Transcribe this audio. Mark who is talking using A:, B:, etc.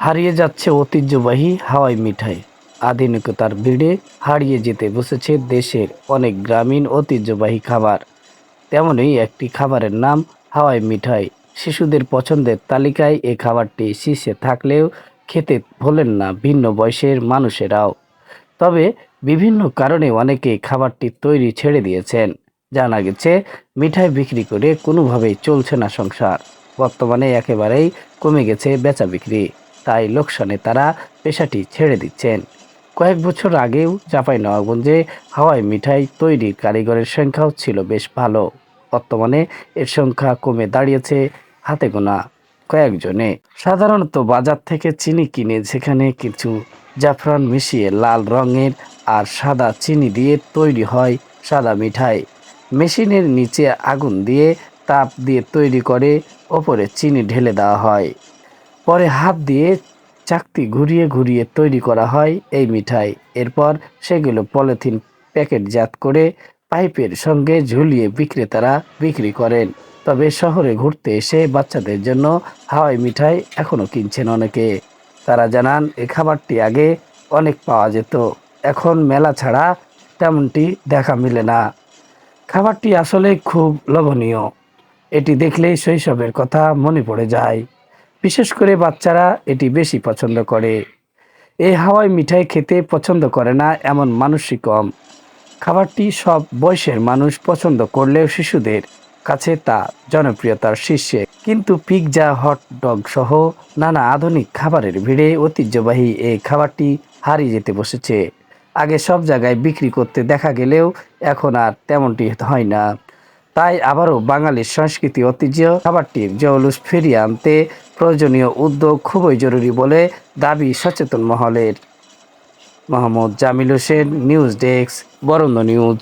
A: হারিয়ে যাচ্ছে ঐতিহ্যবাহী হাওয়াই মিঠাই। আধুনিকতার ভিড়ে হারিয়ে যেতে বসেছে দেশের অনেক গ্রামীণ ঐতিহ্যবাহী খাবার। তেমনই একটি খাবারের নাম হাওয়াই মিঠাই। শিশুদের পছন্দের তালিকায় এই খাবারটি শীর্ষে থাকলেও খেতে ভোলেন না ভিন্ন বয়সের মানুষেরাও। তবে বিভিন্ন কারণে অনেকে খাবারটি তৈরি ছেড়ে দিয়েছেন। জানা গেছে, মিঠাই বিক্রি করে কোনোভাবেই চলছে না সংসার। বর্তমানে একেবারেই কমে গেছে বেচা বিক্রি। তাই লোকসানে তারা পেশাটি ছেড়ে দিচ্ছেন। কয়েক বছর আগেও চাঁপাইনবাবগঞ্জে হাওয়াই মিঠাই তৈরির কারিগরের সংখ্যাও ছিল বেশ ভালো। বর্তমানে এর সংখ্যা কমে দাঁড়িয়েছে হাতে গোনা কয়েকজনে। সাধারণত বাজার থেকে চিনি কিনে সেখানে কিছু জাফরান মিশিয়ে লাল রঙের আর সাদা চিনি দিয়ে তৈরি হয় সাদা মিঠাই। মেশিনের নিচে আগুন দিয়ে তাপ দিয়ে তৈরি করে, ওপরে চিনি ঢেলে দেওয়া হয়। পরে হাত দিয়ে চাকতি ঘুরিয়ে ঘুরিয়ে তৈরি করা হয় এই মিঠাই। এরপর সেগুলো পলিথিন প্যাকেটজাত করে পাইপের সঙ্গে ঝুলিয়ে বিক্রেতারা বিক্রি করেন। তবে শহরে ঘুরতে এসে বাচ্চাদের জন্য হাওয়াই মিঠাই এখনও কিনছেন অনেকে। তারা জানান এই খাবারটি আগে অনেক পাওয়া যেত। এখন মেলা ছাড়া তেমনটি দেখা মিলে না। খাবারটি আসলে খুব লোভনীয়। এটি দেখলেই শৈশবের কথা মনে পড়ে যায়। বিশেষ করে বাচ্চারা এটি বেশি পছন্দ করে। এই হাওয়াই মিঠাই খেতে পছন্দ করে না এমন মানুষই কম। খাবারটি সব বয়সের মানুষ পছন্দ করলেও শিশুদের কাছে তা জনপ্রিয়তার শীর্ষে। কিন্তু পিৎজা, হট ডগ সহ নানা আধুনিক খাবারের ভিড়ে ঐতিহ্যবাহী এই খাবারটি হারিয়ে যেতে বসেছে। আগে সব জায়গায় বিক্রি করতে দেখা গেলেও এখন আর তেমনটি হয় না। তাই আবারও বাঙালির সংস্কৃতি ঐতিহ্য, খাবারটির জৌলুস ফিরিয়ে আনতে প্রয়োজনীয় উদ্যোগ খুবই জরুরি বলে দাবি সচেতন মহলের। মোহাম্মদ জামিল হোসেন, নিউজ ডেস্ক, বরন্দ নিউজ।